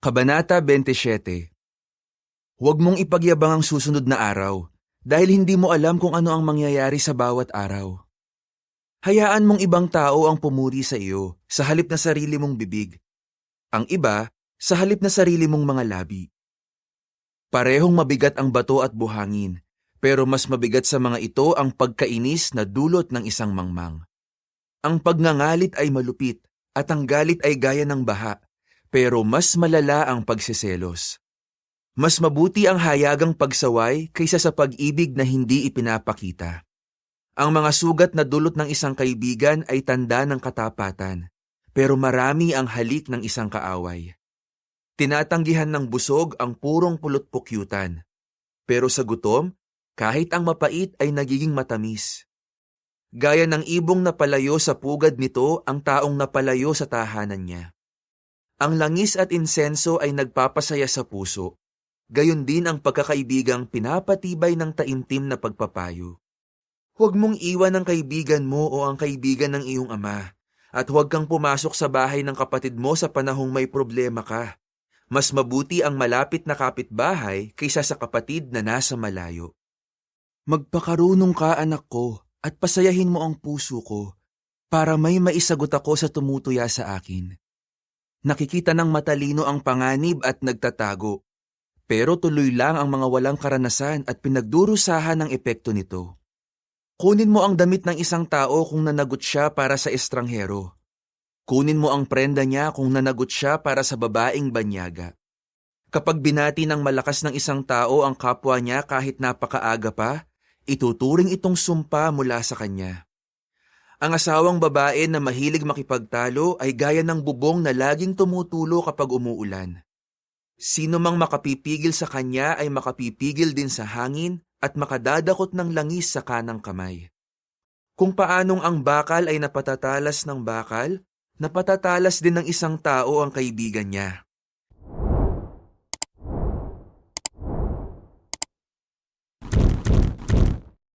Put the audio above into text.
Kabanata 27 Huwag mong ipagyabang ang susunod na araw dahil hindi mo alam kung ano ang mangyayari sa bawat araw. Hayaan mong ibang tao ang pumuri sa iyo sa halip na sarili mong bibig. Ang iba sa halip na sarili mong mga labi. Parehong mabigat ang bato at buhangin, pero mas mabigat sa mga ito ang pagkainis na dulot ng isang mangmang. Ang pagngangalit ay malupit at ang galit ay gaya ng baha, pero mas malala ang pagsiselos. Mas mabuti ang hayagang pagsaway kaysa sa pag-ibig na hindi ipinapakita. Ang mga sugat na dulot ng isang kaibigan ay tanda ng katapatan, pero marami ang halik ng isang kaaway. Tinatanggihan ng busog ang purong pulot-pukyutan, pero sa gutom, kahit ang mapait ay nagiging matamis. Gaya ng ibong napalayo sa pugad nito ang taong napalayo sa tahanan niya. Ang langis at insenso ay nagpapasaya sa puso, gayon din ang pagkakaibigang pinapatibay ng taimtim na pagpapayo. Huwag mong iwan ang kaibigan mo o ang kaibigan ng iyong ama, at huwag kang pumasok sa bahay ng kapatid mo sa panahong may problema ka. Mas mabuti ang malapit na kapitbahay kaysa sa kapatid na nasa malayo. Magpakarunong ka anak ko at pasayahin mo ang puso ko para may maisagot ako sa tumutuya sa akin. Nakikita ng matalino ang panganib at nagtatago, pero tuloy lang ang mga walang karanasan at pinagdurusahan ng epekto nito. Kunin mo ang damit ng isang tao kung nanagot siya para sa estranghero. Kunin mo ang prenda niya kung nanagot siya para sa babaeng banyaga. Kapag binati ng malakas ng isang tao ang kapwa niya kahit napakaaga pa, ituturing itong sumpa mula sa kanya. Ang asawang babae na mahilig makipagtalo ay gaya ng bubong na laging tumutulo kapag umuulan. Sino mang makapipigil sa kanya ay makapipigil din sa hangin at makadadakot ng langis sa kanang kamay. Kung paanong ang bakal ay napatatalas ng bakal, napatatalas din ng isang tao ang kaibigan niya.